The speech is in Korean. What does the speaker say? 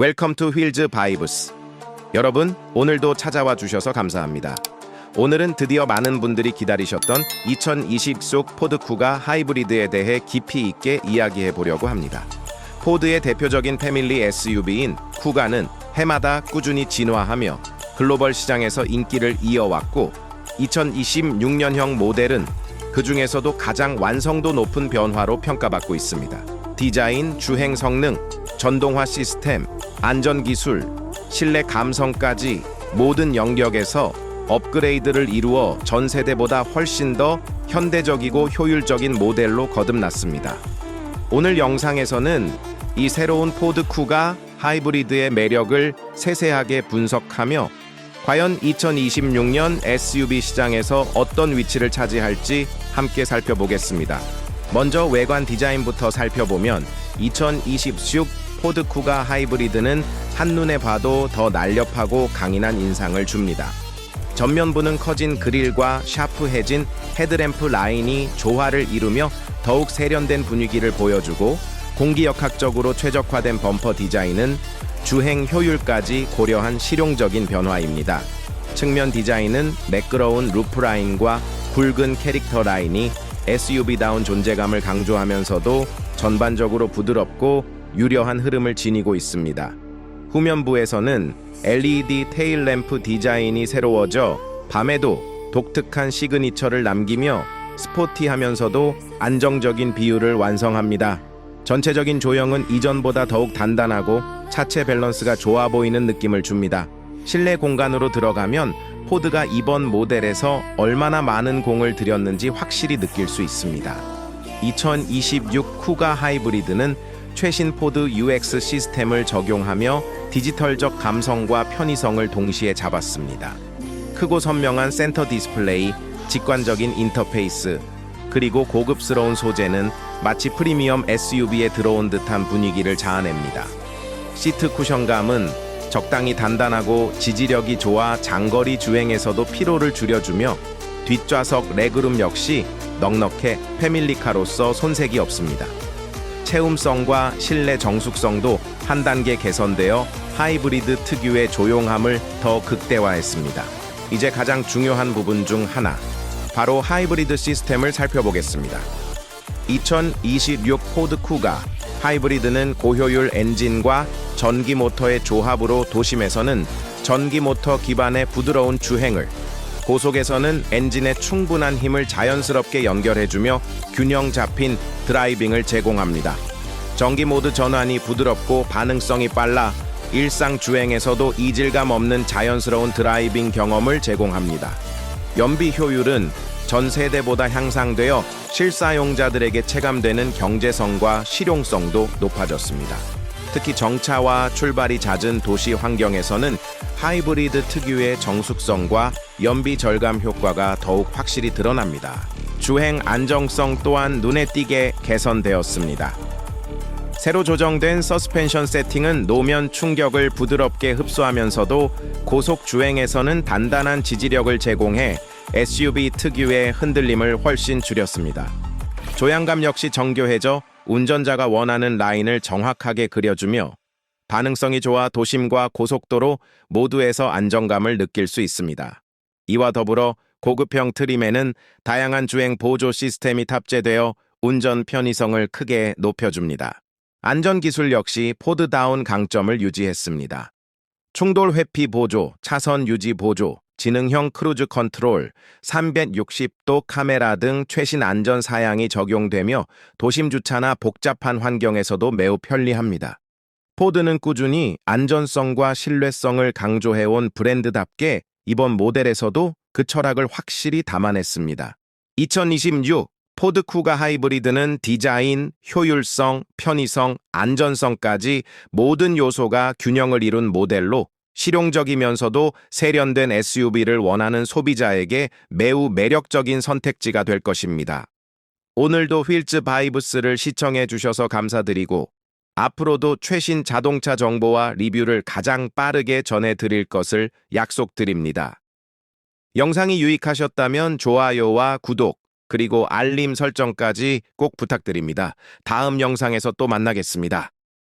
웰컴 투 휠즈 바이브스. 여러분, 오늘도 찾아와 주셔서 감사합니다. 오늘은 드디어 많은 분들이 기다리셨던 2020 속 포드 쿠가 하이브리드에 대해 깊이 있게 이야기해 보려고 합니다. 포드의 대표적인 패밀리 SUV인 쿠가는 해마다 꾸준히 진화하며 글로벌 시장에서 인기를 이어왔고 2026년형 모델은 그 중에서도 가장 완성도 높은 변화로 평가받고 있습니다. 디자인, 주행 성능, 전동화 시스템, 안전 기술, 실내 감성까지 모든 영역에서 업그레이드를 이루어 전 세대보다 훨씬 더 현대적이고 효율적인 모델로 거듭났습니다. 오늘 영상에서는 이 새로운 포드 쿠가 하이브리드의 매력을 세세하게 분석하며 과연 2026년 SUV 시장에서 어떤 위치를 차지할지 함께 살펴보겠습니다. 먼저 외관 디자인부터 살펴보면 2026 포드 쿠가 하이브리드는 한눈에 봐도 더 날렵하고 강인한 인상을 줍니다. 전면부는 커진 그릴과 샤프해진 헤드램프 라인이 조화를 이루며 더욱 세련된 분위기를 보여주고 공기역학적으로 최적화된 범퍼 디자인은 주행 효율까지 고려한 실용적인 변화입니다. 측면 디자인은 매끄러운 루프 라인과 굵은 캐릭터 라인이 SUV다운 존재감을 강조하면서도 전반적으로 부드럽고 유려한 흐름을 지니고 있습니다. 후면부에서는 LED 테일 램프 디자인이 새로워져 밤에도 독특한 시그니처를 남기며 스포티하면서도 안정적인 비율을 완성합니다. 전체적인 조형은 이전보다 더욱 단단하고 차체 밸런스가 좋아 보이는 느낌을 줍니다. 실내 공간으로 들어가면 포드가 이번 모델에서 얼마나 많은 공을 들였는지 확실히 느낄 수 있습니다. 2026 쿠가 하이브리드는 최신 포드 UX 시스템을 적용하며 디지털적 감성과 편의성을 동시에 잡았습니다. 크고 선명한 센터 디스플레이, 직관적인 인터페이스, 그리고 고급스러운 소재는 마치 프리미엄 SUV에 들어온 듯한 분위기를 자아냅니다. 시트 쿠션감은 적당히 단단하고 지지력이 좋아 장거리 주행에서도 피로를 줄여주며 뒷좌석 레그룸 역시 넉넉해 패밀리카로서 손색이 없습니다. 체움성과 실내 정숙성도 한 단계 개선되어 하이브리드 특유의 조용함을 더 극대화했습니다. 이제 가장 중요한 부분 중 하나, 바로 하이브리드 시스템을 살펴보겠습니다. 2026 포드 쿠가 하이브리드는 고효율 엔진과 전기 모터의 조합으로 도심에서는 전기 모터 기반의 부드러운 주행을 고속에서는 엔진의 충분한 힘을 자연스럽게 연결해주며 균형 잡힌 드라이빙을 제공합니다. 전기 모드 전환이 부드럽고 반응성이 빨라 일상 주행에서도 이질감 없는 자연스러운 드라이빙 경험을 제공합니다. 연비 효율은 전 세대보다 향상되어 실사용자들에게 체감되는 경제성과 실용성도 높아졌습니다. 특히 정차와 출발이 잦은 도시 환경에서는 하이브리드 특유의 정숙성과 연비 절감 효과가 더욱 확실히 드러납니다. 주행 안정성 또한 눈에 띄게 개선되었습니다. 새로 조정된 서스펜션 세팅은 노면 충격을 부드럽게 흡수하면서도 고속 주행에서는 단단한 지지력을 제공해 SUV 특유의 흔들림을 훨씬 줄였습니다. 조향감 역시 정교해져 운전자가 원하는 라인을 정확하게 그려주며 반응성이 좋아 도심과 고속도로 모두에서 안정감을 느낄 수 있습니다. 이와 더불어 고급형 트림에는 다양한 주행 보조 시스템이 탑재되어 운전 편의성을 크게 높여줍니다. 안전 기술 역시 포드다운 강점을 유지했습니다. 충돌 회피 보조, 차선 유지 보조, 지능형 크루즈 컨트롤, 360도 카메라 등 최신 안전 사양이 적용되며 도심 주차나 복잡한 환경에서도 매우 편리합니다. 포드는 꾸준히 안전성과 신뢰성을 강조해온 브랜드답게 이번 모델에서도 그 철학을 확실히 담아냈습니다. 2026 포드 쿠가 하이브리드는 디자인, 효율성, 편의성, 안전성까지 모든 요소가 균형을 이룬 모델로 실용적이면서도 세련된 SUV를 원하는 소비자에게 매우 매력적인 선택지가 될 것입니다. 오늘도 휠즈 바이브스를 시청해 주셔서 감사드리고 앞으로도 최신 자동차 정보와 리뷰를 가장 빠르게 전해드릴 것을 약속드립니다. 영상이 유익하셨다면 좋아요와 구독, 그리고 알림 설정까지 꼭 부탁드립니다. 다음 영상에서 또 만나겠습니다.